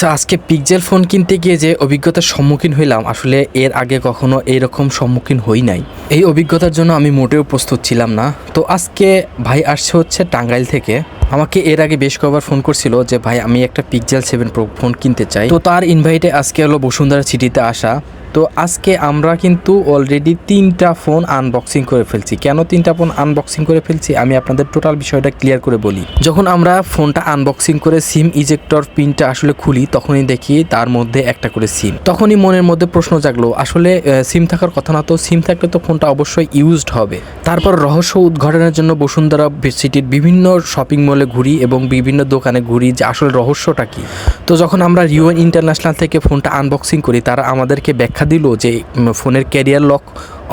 আচ্ছা আজকে pixel phone কিনতে গিয়ে যে অভিজ্ঞতার সম্মুখীন হইলাম, আসলে এর আগে কখনো এইরকম সম্মুখীন হই নাই। এই অভিজ্ঞতার জন্য আমি মোটেও প্রস্তুত ছিলাম না। তো আজকে ভাই আসছে হচ্ছে টাঙ্গাইল থেকে। আমাকে এর আগে বেশ কয়েকবার ফোন করছিল যে, ভাই, আমি একটা পিকজেল সেভেন প্রো ফোন কিনতে চাই। তো তার ইনভাইটে আজকে হলো বসুন্ধরা সিটিতে আসা। তো আজকে আমরা কিন্তু অলরেডি তিনটা ফোন আনবক্সিং করে ফেলছি। কেন তিনটা ফোন আনবক্সিং করে ফেলছি? আমি আপনাদের টোটাল বিষয়টা ক্লিয়ার করে বলি। যখন আমরা ফোনটা আনবক্সিং করে সিম ইজেক্টর পিনটা আসলে খুলি, তখনই দেখি তার মধ্যে একটা করে সিম তখনই মনের মধ্যে প্রশ্ন জাগলো, আসলে সিম থাকার কথা না তো সিম থাকলে তো ফোনটা অবশ্যই ইউজড হবে। তারপর রহস্য উদ্ঘাটনের জন্য বসুন্ধরা সিটির বিভিন্ন শপিং মলে ঘুরি এবং বিভিন্ন দোকানে ঘুরি যে আসলে রহস্যটা কি। তো যখন আমরা রিওয়েন ইন্টারন্যাশনাল থেকে ফোনটা আনবক্সিং করি, তারা আমাদেরকে ব্যাখ্যা দিল যে ফোনের ক্যারিয়ার লক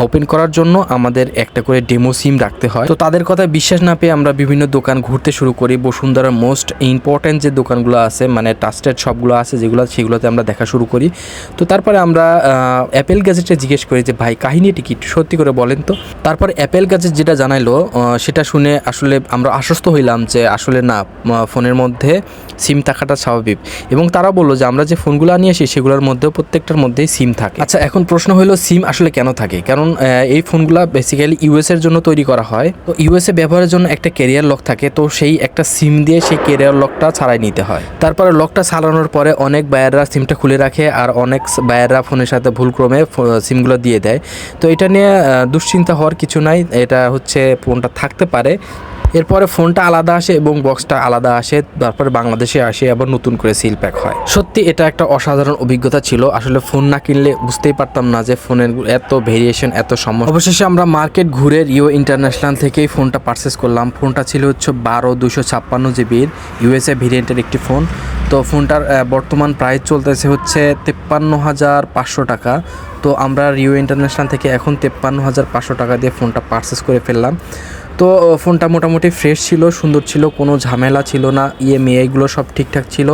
ওপেন করার জন্য আমাদের একটা করে ডেমো সিম রাখতে হয়। তো তাদের কথা বিশ্বাস না পেয়ে আমরা বিভিন্ন দোকান ঘুরতে শুরু করি। বসুন্ধরার মোস্ট ইম্পর্ট্যান্ট যে দোকানগুলো আছে মানে ট্রাস্টেড সবগুলো আছে যেগুলো, সেগুলোতে আমরা দেখা শুরু করি। তো তারপরে আমরা অ্যাপেল গ্যাজেটে জিজ্ঞেস করি যে, ভাই কাহিনীটি কি? একটু সত্যি করে বলেন তো। তারপর অ্যাপেল গ্যাজেট যেটা জানাইলো সেটা শুনে আসলে আমরা আশ্বস্ত হইলাম যে, আসলে না ফোনের মধ্যে সিম থাকাটা স্বাভাবিক। এবং তারা বলল যে, আমরা যে ফোনগুলো নিয়ে আসি, সেগুলোর মধ্যেও প্রত্যেকটার মধ্যেই সিম থাকে। আচ্ছা এখন প্রশ্ন হলো সিম আসলে কেন থাকে? কারণ আহ, এই ফোনগুলো বেসিক্যালি ইউএসের জন্য তৈরি করা হয়। তো ইউএসএ ব্যবহারের জন্য একটা ক্যারিয়ার লক থাকে তো সেই একটা সিম দিয়ে সেই ক্যারিয়ার লকটা ছাড়াই নিতে হয়। তারপরে লকটা ছাড়ানোর পরে অনেক বায়াররা সিমটা খুলে রাখে আর অনেক বায়াররা ফোনের সাথে ভুলক্রমে সিমগুলো দিয়ে দেয়। তো এটা নিয়ে দুশ্চিন্তা হওয়ার কিছু নাই এটা হচ্ছে ফোনটা থাকতে পারে। এরপরে ফোনটা আলাদা আসে এবং বক্সটা আলাদা আসে, তারপরে বাংলাদেশে আসে, আবার নতুন করে সিল প্যাক হয়। সত্যি এটা একটা অসাধারণ অভিজ্ঞতা ছিল। আসলে ফোন না কিনলে বুঝতেই পারতাম না যে ফোনের এত ভেরিয়েশন এত সমস্যা। অবশেষে আমরা মার্কেট ঘুরে রিও ইন্টারন্যাশনাল থেকেই ফোনটা পারচেস করলাম। ফোনটা ছিল হচ্ছে বারো দুশো ছাপ্পান্ন জিবির ইউএসএ ভেরিয়েন্টের একটি ফোন। তো ফোনটার বর্তমান প্রাইস চলতেছে হচ্ছে তেপ্পান্ন হাজার পাঁচশো টাকা। তো আমরা রিও ইন্টারন্যাশনাল থেকে এখন তেপ্পান্ন হাজার পাঁচশো টাকা দিয়ে ফোনটা পারচেস করে ফেললাম। তো ফোনটা মোটামুটি ফ্রেশ ছিল, সুন্দর ছিল, কোনো ঝামেলা ছিল না ইএমএআইগুলো সব ঠিকঠাক ছিল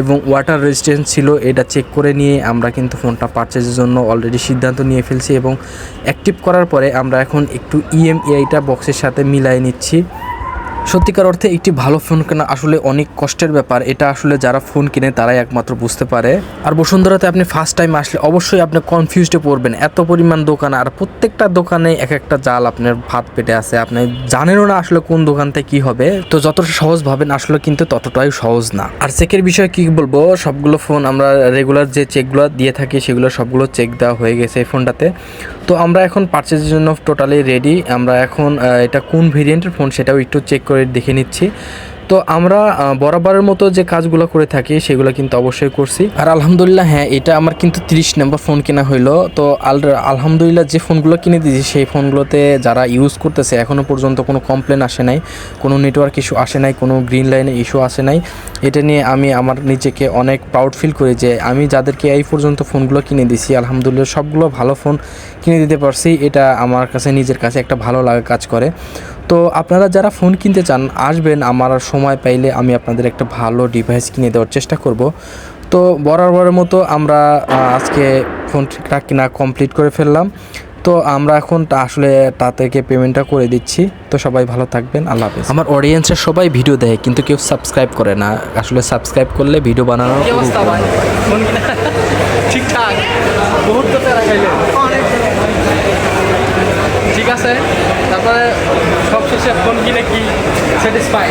এবং ওয়াটার রেজিস্ট্যান্স ছিল, এটা চেক করে নিয়ে আমরা কিন্তু ফোনটা পারচেজের জন্য অলরেডি সিদ্ধান্ত নিয়ে ফেলছি এবং অ্যাক্টিভ করার পরে আমরা এখন একটু ইএমএআইটা বক্সের সাথে মিলাই নিচ্ছি। সত্যিকার অর্থে একটি ভালো ফোন কেনা আসলে অনেক কষ্টের ব্যাপার। এটা আসলে যারা ফোন কিনে তারাই একমাত্র বুঝতে পারে। আর বসুন্ধরাতে আপনি ফার্স্ট টাইম আসলে অবশ্যই আপনি কনফিউজডে পড়বেন। এত পরিমাণ দোকান আর প্রত্যেকটা দোকানে এক একটা জাল আপনার ভাত পেটে আছে। আপনি জানেনও না আসলে কোন দোকানতে কি হবে। তো যতটা সহজ ভাবেন আসলে কিন্তু ততটাই সহজ না। আর চেকের বিষয়ে কি বলব? সবগুলো ফোন আমরা রেগুলার যে চেকগুলো দিয়ে থাকি সেগুলো সবগুলো চেক দেওয়া হয়ে গেছে এই ফোনটাতে তো আমরা এখন পারচেজের জন্য টোটালি রেডি আমরা এখন এটা কোন ভেরিয়েন্টের ফোন সেটাও একটু চেক করে দেখে নিচ্ছি। তো আমরা বরাবরের মতো যে কাজগুলো করে থাকি, সেগুলো কিন্তু অবশ্যই করছি। আর আলহামদুলিল্লাহ হ্যাঁ এটা আমার কিন্তু তিরিশ নম্বর ফোন কেনা হইল। তো আল- আলহামদুলিল্লাহ যে ফোনগুলো কিনে দিয়েছি, সেই ফোনগুলোতে যারা ইউজ করতেছে এখনও পর্যন্ত কোনো কমপ্লেন আসে নাই, কোনো নেটওয়ার্ক ইস্যু আসে নাই, কোনো গ্রিন লাইনে ইস্যু আসে নাই। এটা নিয়ে আমি আমার নিজেকে অনেক প্রাউড ফিল করি যে, আমি যাদেরকে এই পর্যন্ত ফোনগুলো কিনে দিছি আলহামদুলিল্লাহ সবগুলো ভালো ফোন কিনে দিতে পারছি। এটা আমার কাছে, নিজের কাছে একটা ভালো লাগা কাজ করে। তো আপনারা যারা ফোন কিনতে চান আসবেন আমার সময় পাইলে আমি আপনাদের একটা ভালো ডিভাইস কিনে দেওয়ার চেষ্টা করব। তো বরাবরের মতো আমরা আজকে ফোনটা কিনা কমপ্লিট করে ফেললাম। তো আমরা এখন আসলে তা তাদেরকে পেমেন্টটা করে দিচ্ছি। তো সবাই ভালো থাকবেন আল্লাহ হাফেজ। আমার অডিয়েন্সের সবাই ভিডিও দেয় কিন্তু কেউ সাবস্ক্রাইব করে না। আসলে সাবস্ক্রাইব করলে ভিডিও কিনা ঠিকঠাক। বহুত ঠিক আছে। তারপরে সব শেষে ফোন কিনে কি স্যাটিসফাই